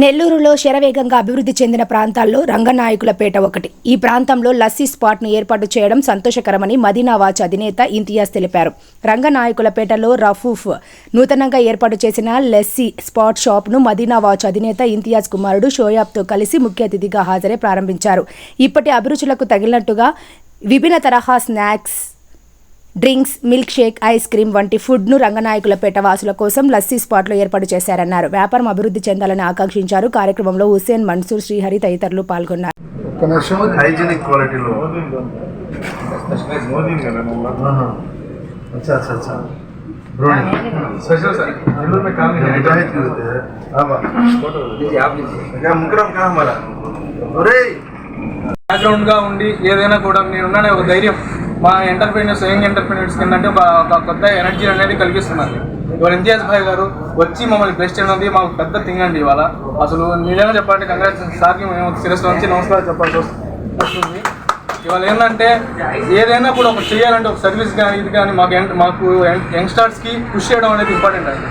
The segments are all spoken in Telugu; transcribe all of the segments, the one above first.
నెల్లూరులో శరవేగంగా అభివృద్ధి చెందిన ప్రాంతాల్లో రంగనాయకులపేట ఒకటి. ఈ ప్రాంతంలో లస్సీ స్పాట్ను ఏర్పాటు చేయడం సంతోషకరమని మదీనా వాచ్ అధినేత ఇంతియాజ్ తెలిపారు. రంగనాయకులపేటలో రఫూఫ్ నూతనంగా ఏర్పాటు చేసిన లస్సీ స్పాట్ షాప్ను మదీనా వాచ్ అధినేత ఇంతియాజ్ కుమారుడు షోయాబ్తో కలిసి ముఖ్య అతిథిగా హాజరై ప్రారంభించారు. ఇప్పటి అభిరుచులకు తగిలినట్టుగా విభిన్న తరహా snacks drinks milkshake ice cream వంటి ఫుడ్ను రంగనాయకులపేట వాసుల కోసం లస్సీ స్పాట్లు ఏర్పాటు చేశారన్నారు. వ్యాపారం అభివృద్ధి చెందాలని ఆకాంక్షించారు. కార్యక్రమంలో హుసేన్ మన్సూర్ శ్రీహరి తదితరులు పాల్గొన్నారు. హైజీనిక్ ఏదైనా కూడా నేను ఉన్నానే ఒక ధైర్యం. మా ఎంటర్ప్రీనర్స్ యంగ్ ఎంటర్ప్రీనర్స్ ఏంటంటే ఒక ఒక కొత్త ఎనర్జీ అనేది కలిగిస్తున్నారు. ఇవాళ ఇంతియాజ్ భాయ్ గారు వచ్చి మమ్మల్ని బ్లెస్ చేయడం అనేది మాకు పెద్ద థింగ్ అండి ఇవాళ. అసలు నిజంగా చెప్పాలంటే కంగ్రాచులేషన్ సార్కి మేము శిరస్సు నుంచి నమస్కారం చెప్పాల్సి వస్తుంది. ఇవాళ ఏంటంటే ఏదైనా కూడా ఒక చేయాలంటే ఒక సర్వీస్ కానీ ఇది కానీ మాకు మాకు యంగ్స్టార్స్కి కృషి చేయడం అనేది ఇంపార్టెంట్ అండి.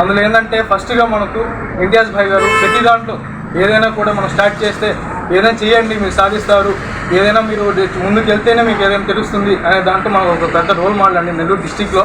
అందులో ఏంటంటే ఫస్ట్గా మనకు ఇంతియాజ్ భాయ్ గారు ప్రతి దాంట్లో ఏదైనా కూడా మనం స్టార్ట్ చేస్తే ఏదైనా చేయండి మీరు సాధిస్తారు. ఏదైనా మీరు ముందుకు వెళ్తేనే మీకు ఏదైనా తెలుస్తుంది అనే దాంట్లో మాకు ఒక పెద్ద రోల్ మోడల్ అండి నెల్లూరు డిస్టిక్లో.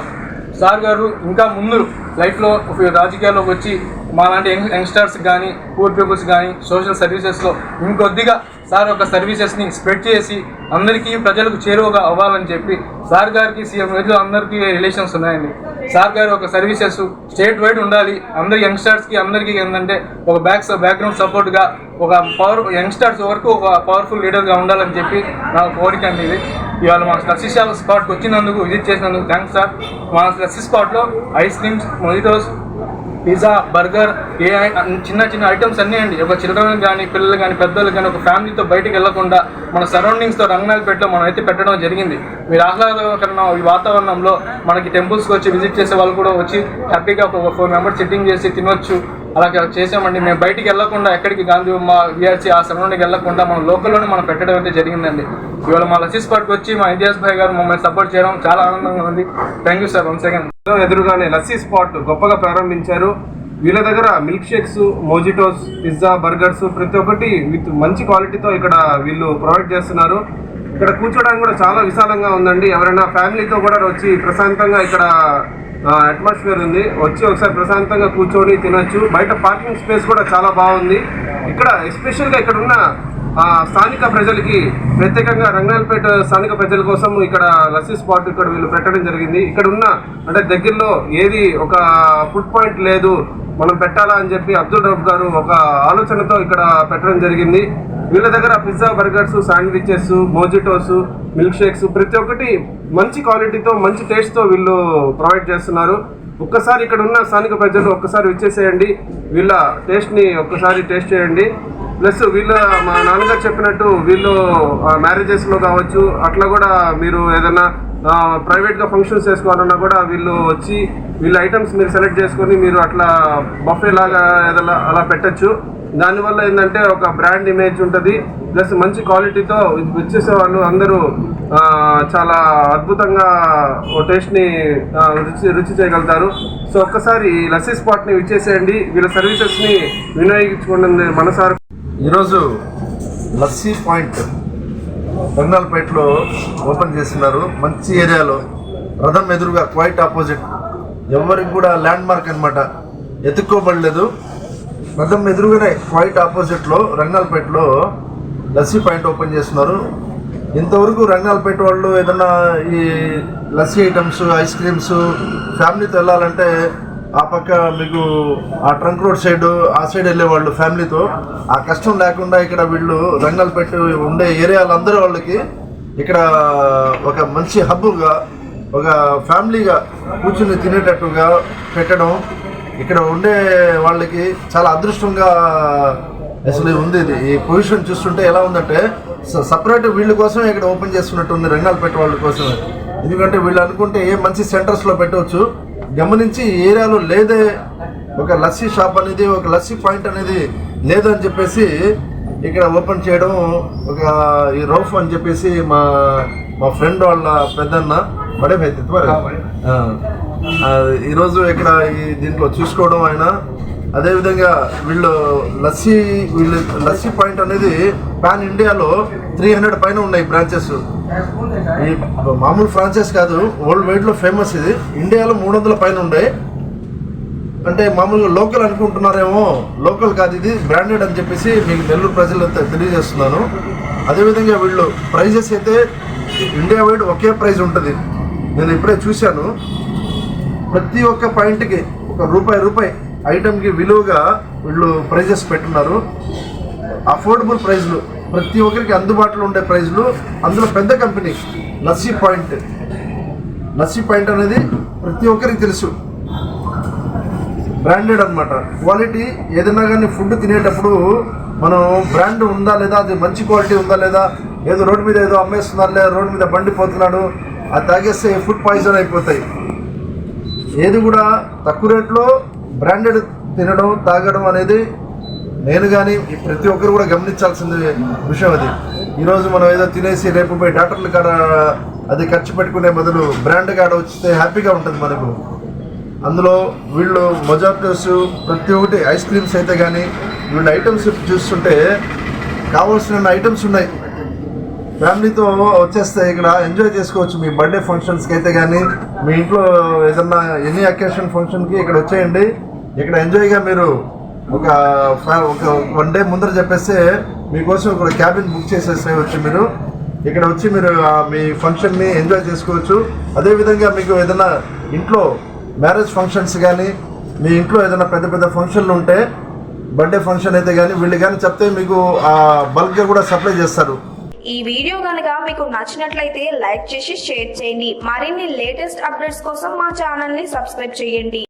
సార్ గారు ఇంకా ముందు లైఫ్లో ఒక రాజకీయాల్లోకి వచ్చి మాలాంటి యంగ్ యంగ్స్టర్స్ కానీ పూర్ పీపుల్స్ కానీ సోషల్ సర్వీసెస్లో ఇంకొద్దిగా సార్ యొక్క సర్వీసెస్ని స్ప్రెడ్ చేసి అందరికీ ప్రజలకు చేరువగా అవ్వాలని చెప్పి సార్ గారికి సీఎం ఏదో అందరికీ రిలేషన్స్ ఉన్నాయండి. సార్ గారు ఒక సర్వీసెస్ స్టేట్ వైడ్ ఉండాలి. అందరి యంగ్స్టర్స్కి అందరికీ ఏంటంటే ఒక బ్యాక్ బ్యాక్గ్రౌండ్ సపోర్ట్గా ఒక పవర్ యంగ్స్టర్స్ వరకు ఒక పవర్ఫుల్ లీడర్గా ఉండాలని చెప్పి నా కోరిక అండి ఇది. ఇవాళ మా లస్సీ షాప్ స్పాట్కి వచ్చినందుకు విజిట్ చేసినందుకు థ్యాంక్స్ సార్. మా లస్సీ స్పాట్లో ice creams mojitos pizza burger ఏ ఐ- చిన్న చిన్న ఐటమ్స్ అన్నీ అండి. ఒక చిల్డ్రన్ కానీ పిల్లలు కానీ పెద్దలు కానీ ఒక ఫ్యామిలీతో బయటకు వెళ్ళకుండా మన సరౌండింగ్స్తో రంగనాయలపేటలో మనం అయితే పెట్టడం జరిగింది. మీరు ఆహ్లాదకరణ ఈ వాతావరణంలో మనకి టెంపుల్స్కి వచ్చి విజిట్ చేసే వాళ్ళు కూడా వచ్చి హ్యాపీగా ఒక ఫోర్ మెంబర్స్ సిట్టింగ్ చేసి తినొచ్చు. అలా చేసామండి. మేము బయటికి వెళ్ళకుండా ఎక్కడికి గాంధీ మా విఆర్సీ ఆ సరౌండింగ్ వెళ్ళకుండా మన లోకల్లోనే మనం పెట్టడం అయితే జరిగిందండి. ఇవాళ మా లసీస్ పార్క్ వచ్చి మా ఇండియాస్ భాయ్ గారు మమ్మల్ని సపోర్ట్ చేయడం చాలా ఆనందంగా ఉంది. Thank you sir one second ఎదురుగానే లస్సీ స్పాట్ గొప్పగా ప్రారంభించారు. వీళ్ళ దగ్గర milk shakes mojitos pizza burgers ప్రతి ఒక్కటి విత్ మంచి క్వాలిటీతో ఇక్కడ వీళ్ళు ప్రొవైడ్ చేస్తున్నారు. ఇక్కడ కూర్చోడానికి కూడా చాలా విశాలంగా ఉందండి. ఎవరైనా ఫ్యామిలీతో కూడా వచ్చి ప్రశాంతంగా ఇక్కడ అట్మాస్ఫియర్ ఉంది. వచ్చి ఒకసారి ప్రశాంతంగా కూర్చొని తినొచ్చు. బయట పార్కింగ్ స్పేస్ కూడా చాలా బాగుంది. ఇక్కడ ఎస్పెషల్గా ఇక్కడ ఉన్న స్థానిక ప్రజలకి ప్రత్యేకంగా రంగనాలపేట స్థానిక ప్రజల కోసం ఇక్కడ లస్సీ స్పాట్ ఇక్కడ వీళ్ళు పెట్టడం జరిగింది. ఇక్కడ ఉన్న అంటే దగ్గరలో ఏది ఒక ఫుడ్ పాయింట్ లేదు మనం పెట్టాలా అని చెప్పి అబ్దుల్ రఫ్ గారు ఒక ఆలోచనతో ఇక్కడ పెట్టడం జరిగింది. వీళ్ళ దగ్గర pizza burgers sandwiches mojitos milkshakes ప్రతి ఒక్కటి మంచి క్వాలిటీతో మంచి టేస్ట్తో వీళ్ళు ప్రొవైడ్ చేస్తున్నారు. ఒక్కసారి ఇక్కడ ఉన్న స్థానిక ప్రజలు ఒక్కసారి వచ్చేసేయండి. వీళ్ళ టేస్ట్ని ఒక్కసారి టేస్ట్ చేయండి. ప్లస్ వీళ్ళు మా నాన్నగారు చెప్పినట్టు వీళ్ళు మ్యారేజెస్లో కావచ్చు అట్లా కూడా మీరు ఏదైనా ప్రైవేట్గా ఫంక్షన్స్ చేసుకోవాలన్నా కూడా వీళ్ళు వచ్చి వీళ్ళ ఐటమ్స్ మీరు సెలెక్ట్ చేసుకొని మీరు అట్లా బఫే లాగా ఏదైనా అలా పెట్టచ్చు. దానివల్ల ఏంటంటే ఒక బ్రాండ్ ఇమేజ్ ఉంటుంది. ప్లస్ మంచి క్వాలిటీతో వచ్చేసే వాళ్ళు అందరూ చాలా అద్భుతంగా ఓ టేస్ట్ని రుచి రుచి చేయగలుగుతారు. సో ఒక్కసారి లస్సీ స్పాట్ని విచ్చేసేయండి. వీళ్ళ సర్వీసెస్ని వినియోగించుకోండి. మనసారు ఈరోజు లస్సీ పాయింట్ రంగాలపేటలో ఓపెన్ చేస్తున్నారు. మంచి ఏరియాలో రథం ఎదురుగా క్వైట్ ఆపోజిట్. ఎవరికి కూడా ల్యాండ్ మార్క్ అనమాట ఎత్తుక్కోబడలేదు రథం ఎదురుగానే క్వైట్ ఆపోజిట్లో రంగాలపేటలో లస్సీ పాయింట్ ఓపెన్ చేస్తున్నారు. ఇంతవరకు రంగాలపేట వాళ్ళు ఏదన్నా ఈ లస్సీ ఐటమ్స్ ఐస్ క్రీమ్స్ ఫ్యామిలీతో వెళ్ళాలంటే ఆ పక్క మీకు ఆ ట్రంక్ రోడ్ సైడ్ ఆ సైడ్ వెళ్ళే వాళ్ళు ఫ్యామిలీతో ఆ కష్టం లేకుండా ఇక్కడ వీళ్ళు రంగనాలపేట ఉండే ఏరియాలందరూ వాళ్ళకి ఇక్కడ ఒక మంచి హబ్బుగా ఒక ఫ్యామిలీగా కూర్చుని తినేటట్టుగా పెట్టడం ఇక్కడ ఉండే వాళ్ళకి చాలా అదృష్టంగా అసలు ఉంది ఇది. ఈ పొజిషన్ చూస్తుంటే ఎలా ఉందంటే సపరేట్ వీళ్ళ కోసం ఇక్కడ ఓపెన్ చేస్తున్నట్టు ఉంది రంగాలపేట వాళ్ళ కోసం ఎందుకంటే వీళ్ళు అనుకుంటే ఏ మంచి సెంటర్స్లో పెట్టవచ్చు. గమనించి ఏరియాలో లేదే. ఒక లస్సీ షాప్ అనేది ఒక లస్సీ పాయింట్ అనేది లేదని చెప్పేసి ఇక్కడ ఓపెన్ చేయడం ఒక ఈ రౌఫ్ అని చెప్పేసి మా మా ఫ్రెండ్ వాళ్ళ పెద్దన్న బడే భయ్ ఈరోజు ఇక్కడ ఈ దీంట్లో చూసుకోవడం ఆయన. అదేవిధంగా వీళ్ళు లస్సీ వీళ్ళు లస్సీ పాయింట్ అనేది పాన్ ఇండియాలో త్రీ హండ్రెడ్ పైన ఉన్నాయి బ్రాంచెస్. మామూలు ఫ్రాంచైజ్ కాదు. వరల్డ్ వైడ్లో ఫేమస్ ఇది. ఇండియాలో మూడు వందల పైన ఉండే. అంటే మామూలుగా లోకల్ అనుకుంటున్నారేమో. లోకల్ కాదు ఇది బ్రాండెడ్ అని చెప్పేసి మీకు నెల్లూరు ప్రజలంతా తెలియజేస్తున్నాను. అదేవిధంగా వీళ్ళు ప్రైజెస్ అయితే ఇండియా వైడ్ ఒకే ప్రైజ్ ఉంటుంది. నేను ఇప్పుడే చూశాను. ప్రతి ఒక్క పాయింట్కి ఒక రూపాయి రూపాయి ఐటెంకి విలువగా వీళ్ళు ప్రైజెస్ పెట్టున్నారు. అఫోర్డబుల్ ప్రైజ్లు. ప్రతి ఒక్కరికి అందుబాటులో ఉండే ప్రైజ్లు. అందులో పెద్ద company Lassi point. Lassi point అనేది ప్రతి ఒక్కరికి తెలుసు. బ్రాండెడ్ అన్నమాట. క్వాలిటీ ఏదైనా కానీ ఫుడ్ తినేటప్పుడు మనం బ్రాండ్ ఉందా లేదా అది మంచి క్వాలిటీ ఉందా లేదా ఏదో రోడ్డు మీద ఏదో అమ్మేస్తున్నారు లేదా రోడ్డు మీద బండి పోతున్నాడు అది తాగేస్తే ఫుడ్ పాయిజన్ అయిపోతాయి. ఏది కూడా తక్కువ రేట్లో బ్రాండెడ్ తినడం తాగడం అనేది నేను కానీ ప్రతి ఒక్కరు కూడా గమనించాల్సిన విషయం అది. ఈరోజు మనం ఏదో తినేసి రేపు పోయి డాక్టర్లు కాడ అది ఖర్చు పెట్టుకునే బదులు బ్రాండ్ కాడ వచ్చితే హ్యాపీగా ఉంటుంది మనకు. అందులో వీళ్ళు మొజాటోస్ ప్రతి ఒక్కటి ఐస్ క్రీమ్స్ అయితే కానీ వీళ్ళ ఐటమ్స్ చూస్తుంటే కావాల్సిన ఐటమ్స్ ఉన్నాయి. ఫ్యామిలీతో వచ్చేస్తే ఇక్కడ ఎంజాయ్ చేసుకోవచ్చు. మీ బర్త్డే ఫంక్షన్స్కి అయితే కానీ మీ ఇంట్లో ఏదన్నా ఎనీ అకేషన్ ఫంక్షన్కి ఇక్కడ వచ్చేయండి. ఇక్కడ ఎంజాయ్గా మీరు ఒక ఒక వన్ డే ముందర చెప్పేస్తే మీకోసం ఇక్కడ క్యాబిన్ బుక్ చేసేసేయచ్చు మీరు. ఇక్కడ వచ్చి మీరు మీ ఫంక్షన్ని ఎంజాయ్ చేసుకోవచ్చు. అదేవిధంగా మీకు ఏదైనా ఇంట్లో మ్యారేజ్ ఫంక్షన్స్ కానీ మీ ఇంట్లో ఏదైనా పెద్ద పెద్ద ఫంక్షన్లు ఉంటే బర్త్డే ఫంక్షన్ అయితే కానీ వీళ్ళు కానీ చెప్తే మీకు బల్క్గా కూడా సప్లై చేస్తారు. ఈ వీడియో కనుక మీకు నచ్చినట్లయితే లైక్ చేసి షేర్ చేయండి. మరిన్ని లేటెస్ట్ అప్డేట్స్ కోసం మా ఛానల్ని సబ్స్క్రైబ్ చేయండి.